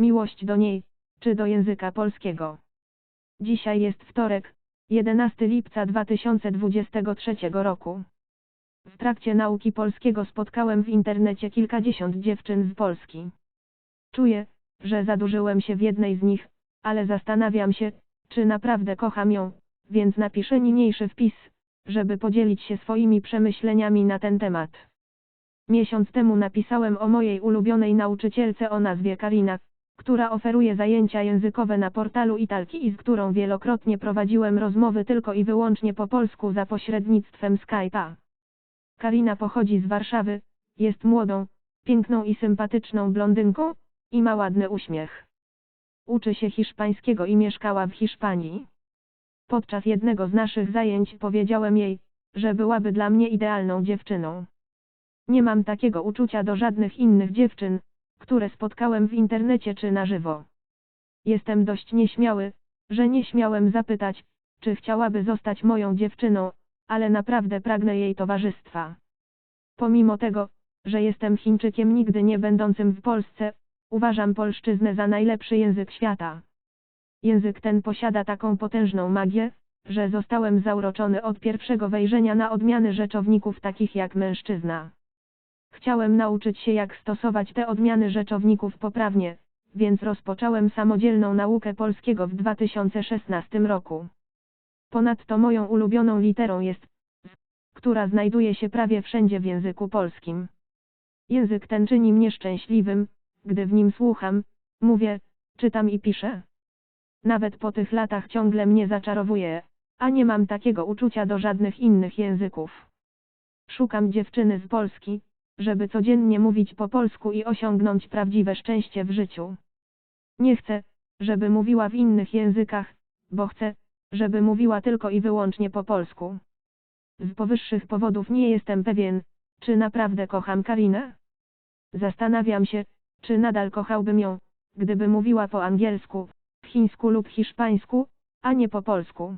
miłość do niej, czy do języka polskiego. Dzisiaj jest wtorek, 11 lipca 2023 roku. W trakcie nauki polskiego spotkałem w internecie kilkadziesiąt dziewczyn z Polski. Czuję, że zadłużyłem się w jednej z nich, ale zastanawiam się, czy naprawdę kocham ją, więc napiszę niniejszy wpis, żeby podzielić się swoimi przemyśleniami na ten temat. Miesiąc temu napisałem o mojej ulubionej nauczycielce o nazwie Karina, która oferuje zajęcia językowe na portalu Italki i z którą wielokrotnie prowadziłem rozmowy tylko i wyłącznie po polsku za pośrednictwem Skype'a. Karina pochodzi z Warszawy, jest młodą, piękną i sympatyczną blondynką, i ma ładny uśmiech. Uczy się hiszpańskiego i mieszkała w Hiszpanii. Podczas jednego z naszych zajęć powiedziałem jej, że byłaby dla mnie idealną dziewczyną. Nie mam takiego uczucia do żadnych innych dziewczyn, które spotkałem w internecie czy na żywo. Jestem dość nieśmiały, że nie śmiałem zapytać, czy chciałaby zostać moją dziewczyną, ale naprawdę pragnę jej towarzystwa. Pomimo tego, że jestem Chińczykiem nigdy nie będącym w Polsce, uważam polszczyznę za najlepszy język świata. Język ten posiada taką potężną magię, że zostałem zauroczony od pierwszego wejrzenia na odmiany rzeczowników takich jak mężczyzna. Chciałem nauczyć się jak stosować te odmiany rzeczowników poprawnie, więc rozpocząłem samodzielną naukę polskiego w 2016 roku. Ponadto moją ulubioną literą jest z, która znajduje się prawie wszędzie w języku polskim. Język ten czyni mnie szczęśliwym, gdy w nim słucham, mówię, czytam i piszę. Nawet po tych latach ciągle mnie zaczarowuje, a nie mam takiego uczucia do żadnych innych języków. Szukam dziewczyny z Polski, żeby codziennie mówić po polsku i osiągnąć prawdziwe szczęście w życiu. Nie chcę, żeby mówiła w innych językach, bo chcę, żeby mówiła tylko i wyłącznie po polsku. Z powyższych powodów nie jestem pewien, czy naprawdę kocham Karinę. Zastanawiam się, czy nadal kochałbym ją, gdyby mówiła po angielsku, chińsku lub hiszpańsku, a nie po polsku.